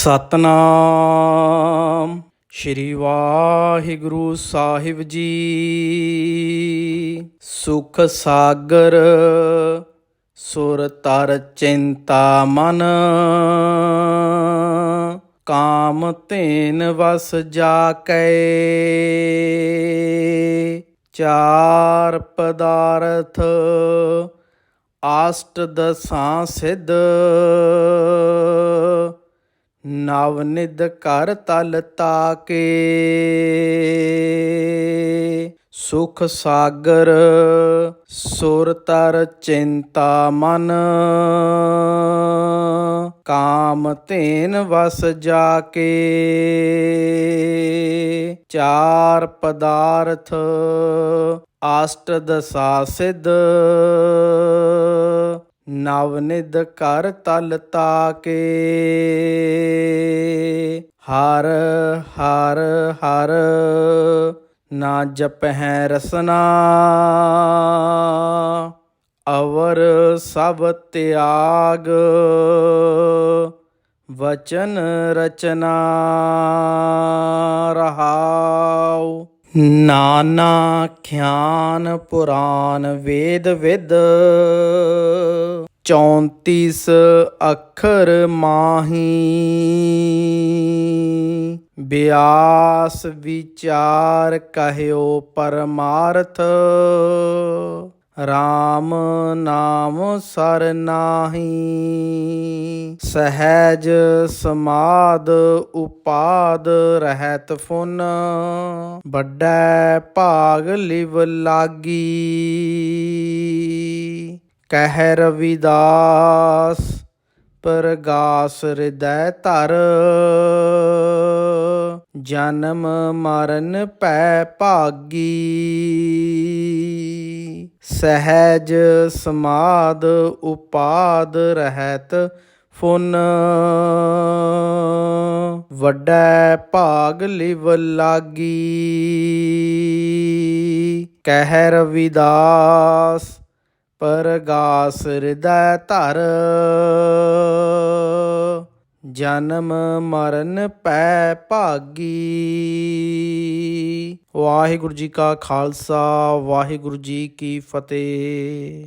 ਸਤਨਾਮ। ਸ਼੍ਰੀ ਵਾਹਿਗੁਰੂ ਸਾਹਿਬ ਜੀ। ਸੁਖ ਸਾਗਰ, ਸੁਰ ਤਰ ਚਿੰਤਾ ਮਨ। ਕਾਮ ਧੇਨ ਵਸ ਜਾ ਕੈ ਚਾਰ ਪਦਾਰਥ, ਆਸਟ ਦਸਾਂ ਸਿੱਧ। ਨਵ ਨਿਧ ਕਰ ਤਲ ਤਾਕੇ। ਸੁਖ ਸਾਗਰ, ਸੁਰ ਤਰ ਚਿੰਤਾ ਮਨ। ਕਾਮ ਧੇਨ ਵਸ ਜਾ ਕੇ ਚਾਰ ਪਦਾਰਥ ਆਸਟ ਦਸਾ ਸਿਧ ਨਵ ਨਿਧ ਕਰ ਤਲ ਤਾਕੇ। ਹਰ ਹਰ ਹਰ ਨਾ ਜਪ ਹੈ ਰਸਨਾ। ਅਵਰ ਸਭ ਤਿਆਗ ਵਚਨ ਰਚਨਾ ਰਹਾਉ। ਨਾਨਾ ਖਿਆਨ ਪੁਰਾਨ ਵੇਦ ਵਿਦ। 34 ਅੱਖਰ ਮਾਹੀ। ਬਿਆਸ ਵਿਚਾਰ ਕਹਿਓ ਪਰਮਾਰਥ। ਰਾਮ ਨਾਮ ਸਰ ਨਾਹੀ। ਸਹਿਜ ਸਮਾਦ ਉਪਾਦ ਰਹਿਤ ਫੁਨ। ਵੱਡੈ ਭਾਗ ਲਿਵ ਲਾਗੀ। ਕਹਿ ਰਵਿਦਾਸ ਪਰਗਾਸ ਹਿਰਦੈ ਧਰ। ਜਨਮ ਮਰਨ ਪੈ ਭਾਗੀ। ਸਹਿਜ ਸਮਾਦ ਉਪਾਦ ਰਹਿਤ ਫੁਨ। ਵੱਡੈ ਭਾਗ ਲਿਵ ਲਾਗੀ। ਕਹਿ ਰਵਿਦਾਸ ਪਰਗਾਸ ਹਿਰਦੈ ਧਰ। ਜਨਮ ਮਰਨ ਪੈ ਭਾਗੀ। ਵਾਹਿਗੁਰੂ ਜੀ ਕਾ ਖਾਲਸਾ ਵਾਹਿਗੁਰੂ ਜੀ ਕੀ ਫਤਿਹ।